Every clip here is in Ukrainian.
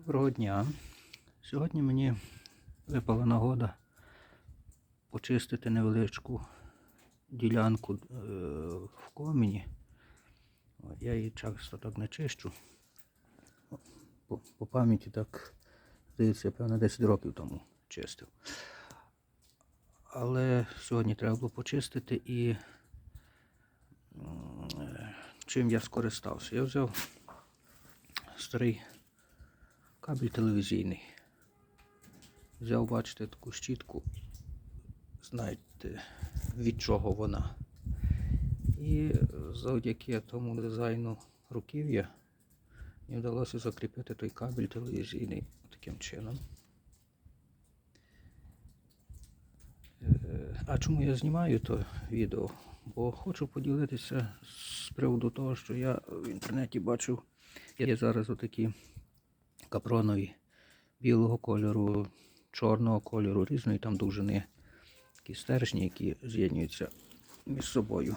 Доброго дня. Сьогодні мені випала нагода почистити невеличку ділянку е, в коміні. Я її часто так не чищу. По, пам'яті так, здається, я, певно, 10 років тому чистив. Але сьогодні треба було почистити і е, чим я скористався. Я взяв старий кабель телевізійний. Взяв, бачите, таку щітку, знаєте, від чого вона. І завдяки тому дизайну руків'я мені вдалося закріпити той кабель телевізійний таким чином. Е, А чому я знімаю то відео? Бо хочу поділитися з приводу того, що я в інтернеті бачив, є зараз отакі капронові білого кольору, чорного кольору, різної там довжини. Такі стержні, які з'єднуються між собою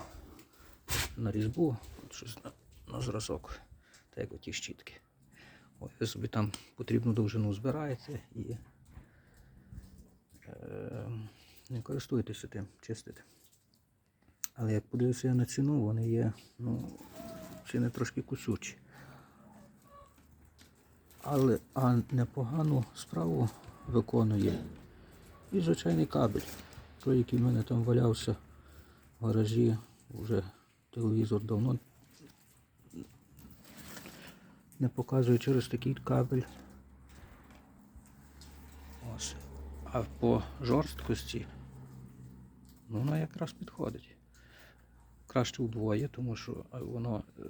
на різьбу, щось на, на зразок, так як оті щітки. Ой, ви собі там потрібну довжину збираєте і е, не користуєтеся тим, чистите. Але як подивився я на ціну, вони є, ну, ціни трошки кусючі. Але а непогану справу виконує і звичайний кабель. Той, який в мене там валявся в гаражі, вже телевізор давно не показує через такий кабель. Ось. А по жорсткості ну, воно якраз підходить. Краще вдвоє, тому що е, воно е,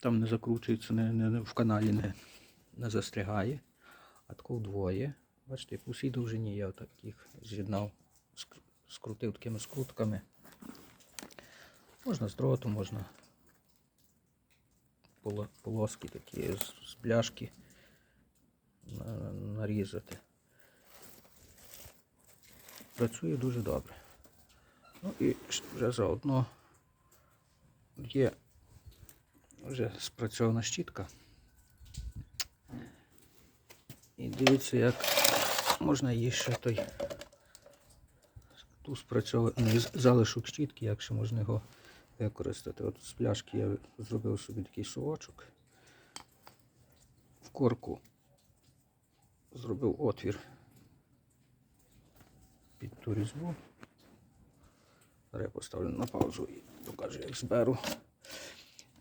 там не закручується, не, не, в каналі не, не застрягає. А тако вдвоє. Бачите, по всій довжині я отак їх з'єднав, ск- скрутив такими скрутками. Можна з дроту, можна полоски такі з бляшки нарізати. Працює дуже добре. Ну і вже заодно є вже спрацьована щітка. І дивіться, як можна її ще той ту спрацьований залишок щітки, як ще можна його використати. От з пляшки я зробив собі такий совочок. В корку зробив отвір під ту різьбу. Я поставлю на паузу і покажу, як зберу.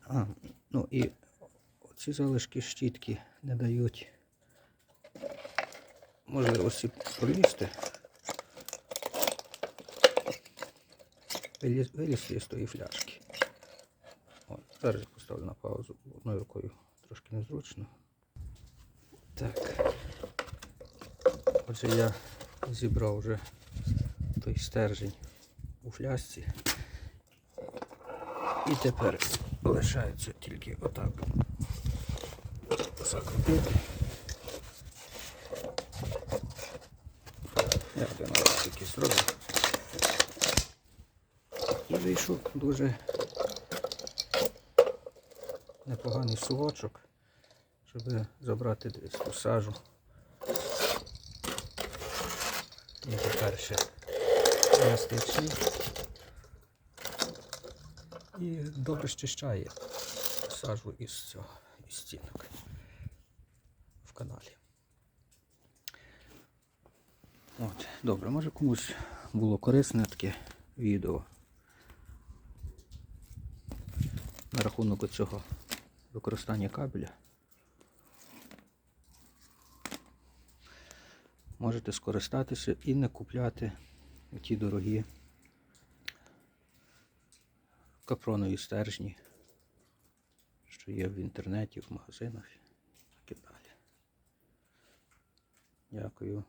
А, ну і ці залишки щітки не дають можливості пролізти. Виліз- Вилізти з тої фляжки. От, зараз поставлю на паузу. Одною рукою трошки незручно. Так. Отже, я зібрав вже той стержень у фляжці. І тепер лишається тільки отак закрутити. Я один раз таки зробив. Вийшов дуже непоганий сувочок, щоб забрати десь ту сажу. І тепер ще еластичний. І добре щищає сажу із цього із стінок в каналі. От, добре, може комусь було корисне таке відео на рахунок цього використання кабеля. Можете скористатися і не купляти ті дорогі капронові стержні, що є в інтернеті, в магазинах і так далі. Дякую.